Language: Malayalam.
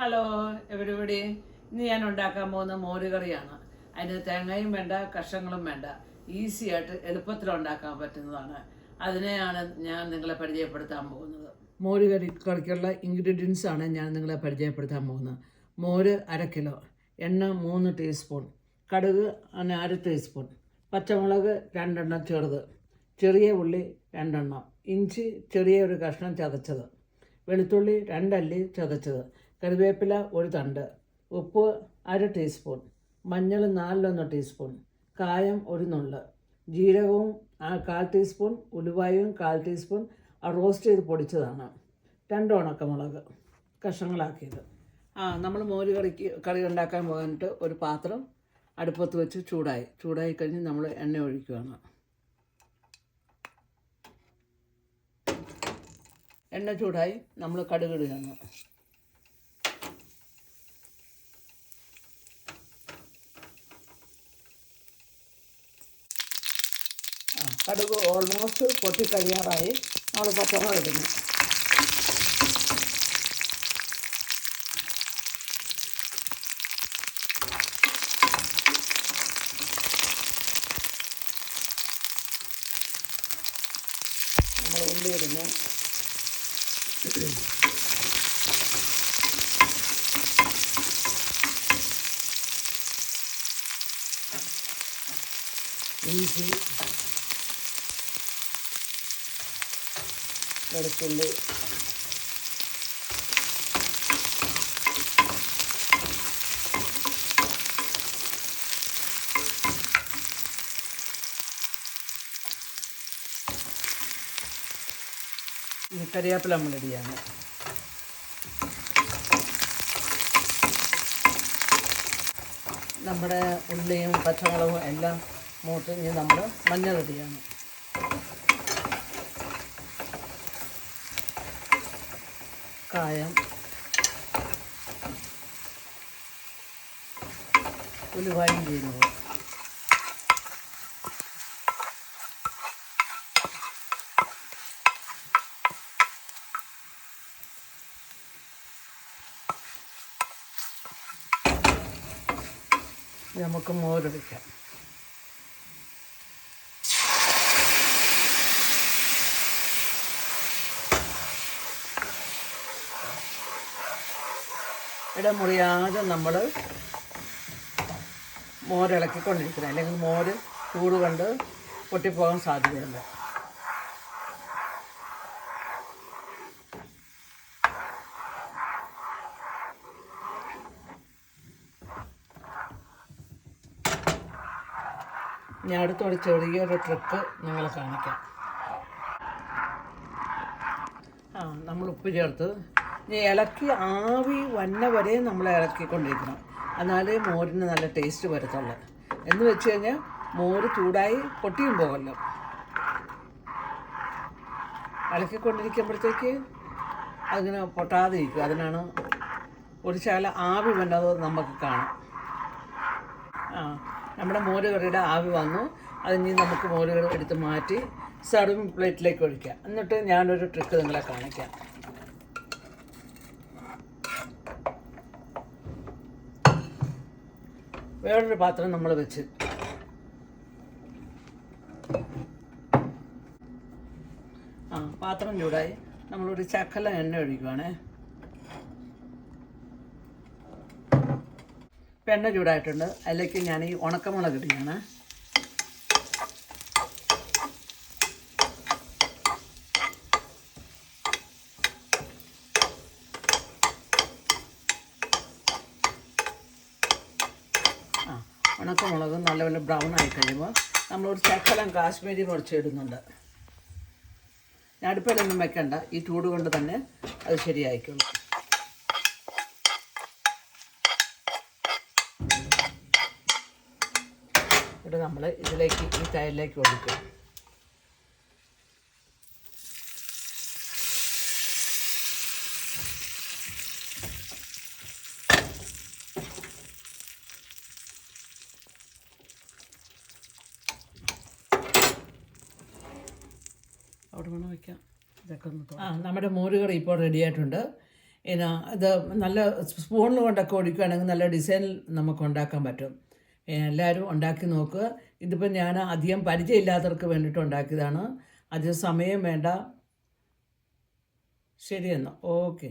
ഹലോ എവരിബഡി ഇന്ന് ഞാൻ ഉണ്ടാക്കാൻ പോകുന്ന മോരുകറിയാണ്. അതിന് തേങ്ങയും വേണ്ട കഷങ്ങളും വേണ്ട. ഈസി ആയിട്ട് എളുപ്പത്തിൽ ഉണ്ടാക്കാൻ പറ്റുന്നതാണ്. അതിനെയാണ് ഞാൻ നിങ്ങളെ പരിചയപ്പെടുത്താൻ പോകുന്നത്. മോര് കറി കറിക്കുള്ള ഇൻഗ്രീഡിയൻസ് ആണ് ഞാൻ നിങ്ങളെ പരിചയപ്പെടുത്താൻ പോകുന്നത്. മോര് അര കിലോ എണ്ണ മൂന്ന് ടീസ്പൂൺ കടുക് അര ടീസ്പൂൺ പച്ചമുളക് രണ്ടെണ്ണം ചെറുത് ചെറിയ ഉള്ളി രണ്ടെണ്ണം ഇഞ്ചി ചെറിയ ഒരു കഷ്ണം ചതച്ചത് വെളുത്തുള്ളി രണ്ടല്ലി ചതച്ചത് കറിവേപ്പില ഒരു തണ്ട് ഉപ്പ് അര ടീസ്പൂൺ മഞ്ഞൾ നാലിലൊന്ന് ടീസ്പൂൺ കായം ഒരു നുള്ള് ജീരകവും കാൽ ടീസ്പൂൺ ഉലുവായും കാൽ ടീസ്പൂൺ റോസ്റ്റ് ചെയ്ത് പൊടിച്ചതാണ്. രണ്ട് ഉണക്കമുളക് കഷ്ണങ്ങളാക്കിയത്. ആ നമ്മൾ മോര് കറിക്ക് കറി ഉണ്ടാക്കാൻ പോകാനായിട്ട് ഒരു പാത്രം അടുപ്പത്ത് വെച്ച് ചൂടായി. ചൂടായി കഴിഞ്ഞ് നമ്മൾ എണ്ണ ഒഴിക്കുകയാണ്. എണ്ണ ചൂടായി നമ്മൾ കടുകിടുകയാണ് ആ, കടുക് ഓൾമോസ്റ്റ് പൊട്ടി കഴിയാറായി. നമ്മൾ പച്ചമുളക് ഇടുന്നു. നമ്മൾ ഉള്ളി ഇടുന്നു. ഇഞ്ചി വെളുത്തുള്ളി കറിവേപ്പില നമ്മൾ ഇടിയാണ് നമ്മുടെ ഉള്ളിയും പച്ചമുളകും എല്ലാം മൂത്ത് ഇനി നമ്മൾ മഞ്ഞൾ കായം. ഉലുവായും ചെയ്യുന്നത് നമുക്ക് മോരൊഴിക്കാം ഇടമുറിയാതെ നമ്മൾ മോരിളക്കിക്കൊണ്ടിരിക്കണം അല്ലെങ്കിൽ മോര് ചൂട് കൊണ്ട് പൊട്ടിപ്പോകാൻ സാധ്യതയുണ്ട്. ഞാൻ അടുത്തൊരു ചെറിയൊരു ട്രിപ്പ് നിങ്ങളെ കാണിക്കാം. ആ നമ്മൾ ഉപ്പ് ചേർത്ത് ഇളക്കി ആവി വന്ന വരെ നമ്മൾ ഇളക്കിക്കൊണ്ടിരിക്കണം. എന്നാലേ മോരിന് നല്ല ടേസ്റ്റ് വരത്തുള്ളൂ. എന്ന് വെച്ച് കഴിഞ്ഞാൽ മോര് ചൂടായി പൊട്ടിയും പോകല്ലോ ഇളക്കിക്കൊണ്ടിരിക്കുമ്പോഴത്തേക്ക് അതിങ്ങനെ പൊട്ടാതെ ഇരിക്കും അതിനാണ് ഒരു ശാല ആവി വന്നത് നമുക്ക് കാണാം. ആ നമ്മുടെ മോര് കറിയുടെ ആവി വന്നു. അത് ഇനി നമുക്ക് മോര് കറി എടുത്ത് മാറ്റി സർവിങ് പ്ലേറ്റിലേക്ക് ഒഴിക്കാം. എന്നിട്ട് ഞാനൊരു ട്രിക്ക് നിങ്ങളെ കാണിക്കാം. വേറൊരു പാത്രം നമ്മൾ വെച്ച്. ആ പാത്രം ചൂടായി. നമ്മളൊരു ചക്കല എണ്ണ ഒഴിക്കുവാണേ. എണ്ണ ചൂടായിട്ടുണ്ട്. അതിലേക്ക് ഞാൻ ഈ ഉണക്കമുളക് ഇടുകയാണ് ആ ഉണക്കമുളക് നല്ലപോലെ ബ്രൗൺ ആയി കഴിയുമ്പോൾ നമ്മളൊരു ചക്കലം കാശ്മീരി ഞാൻ അടുപ്പിലൊന്നും വെക്കണ്ട. ഈ ചൂട് കൊണ്ട് തന്നെ അത് ശരിയായിക്കോളും. ഇവിടെ നമ്മൾ ഇതിലേക്ക് ഈ തൈലിലേക്ക് ഒഴിക്കും. അവിടെ വേണം വയ്ക്കാം ഇതൊക്കെ ഒന്ന് ആ നമ്മുടെ മോരുകറി ഇപ്പോൾ റെഡി ആയിട്ടുണ്ട്. പിന്നെ ഇത് നല്ല സ്പൂണിൽ കൊണ്ടൊക്കെ ഒടിക്കുകയാണെങ്കിൽ നല്ല ഡിസൈനിൽ നമുക്ക് ഉണ്ടാക്കാൻ പറ്റും. എല്ലാവരും ഉണ്ടാക്കി നോക്കുക. ഇതിപ്പോൾ ഞാൻ അധികം പരിചയമില്ലാത്തവർക്ക് വേണ്ടിയിട്ട് ഉണ്ടാക്കിയതാണ്. അധികം സമയം വേണ്ട. ശരിയെന്നാൽ ഓക്കെ.